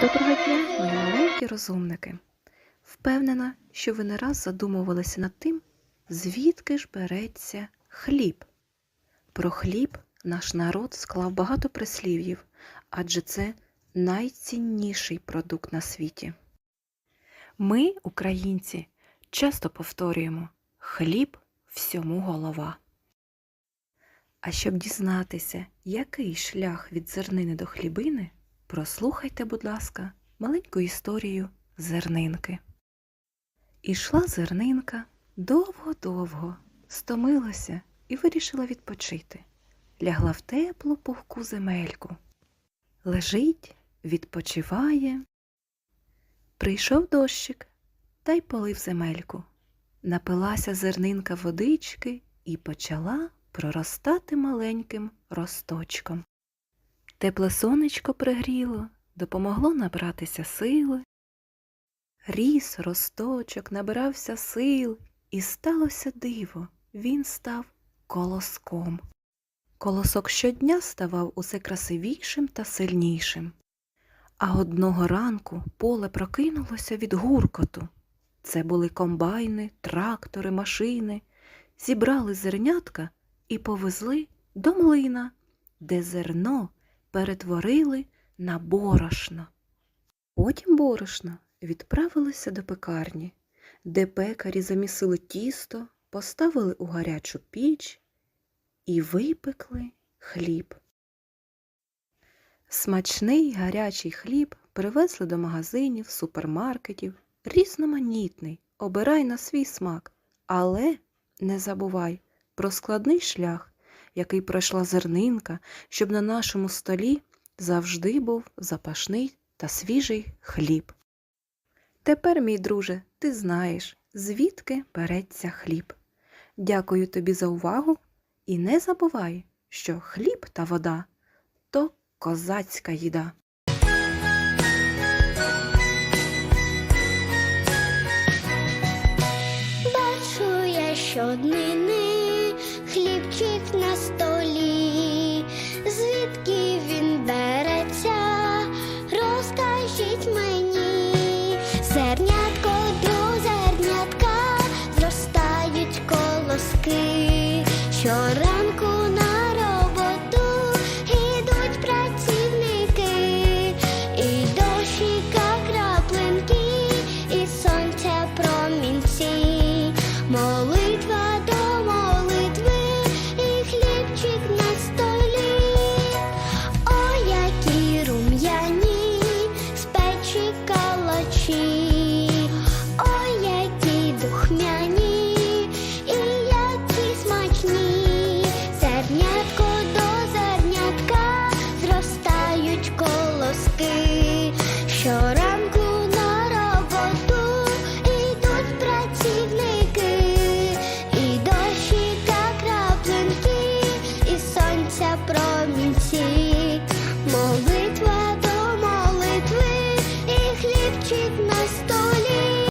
Доброго дня, мої маленькі розумники. Впевнена, що ви не раз задумувалися над тим, звідки ж береться хліб. Про хліб наш народ склав багато прислів'їв, адже це найцінніший продукт на світі. Ми, українці, часто повторюємо хліб всьому голова. А щоб дізнатися, який шлях від зернини до хлібини, прослухайте, будь ласка, маленьку історію зернинки. Ішла зернинка довго-довго, стомилася і вирішила відпочити. Лягла в теплу пухку земельку. Лежить, відпочиває. Прийшов дощик та й полив земельку. Напилася зернинка водички і почала проростати маленьким росточком. Тепле сонечко пригріло, допомогло набратися сили. Ріс росточок, набирався сил, і сталося диво, він став колоском. Колосок щодня ставав усе красивішим та сильнішим. А одного ранку поле прокинулося від гуркоту. Це були комбайни, трактори, машини. Зібрали зернятка і повезли до млина, де зерно перетворили на борошно. Потім борошно відправилося до пекарні, де пекарі замісили тісто, поставили у гарячу піч і випекли хліб. Смачний гарячий хліб привезли до магазинів, супермаркетів, різноманітний, обирай на свій смак, але не забувай про складний шлях, який пройшла зернинка, щоб на нашому столі завжди був запашний та свіжий хліб. Тепер, мій друже, ти знаєш, звідки береться хліб. Дякую тобі за увагу і не забувай, що хліб та вода то козацька їда. cool. Промінці.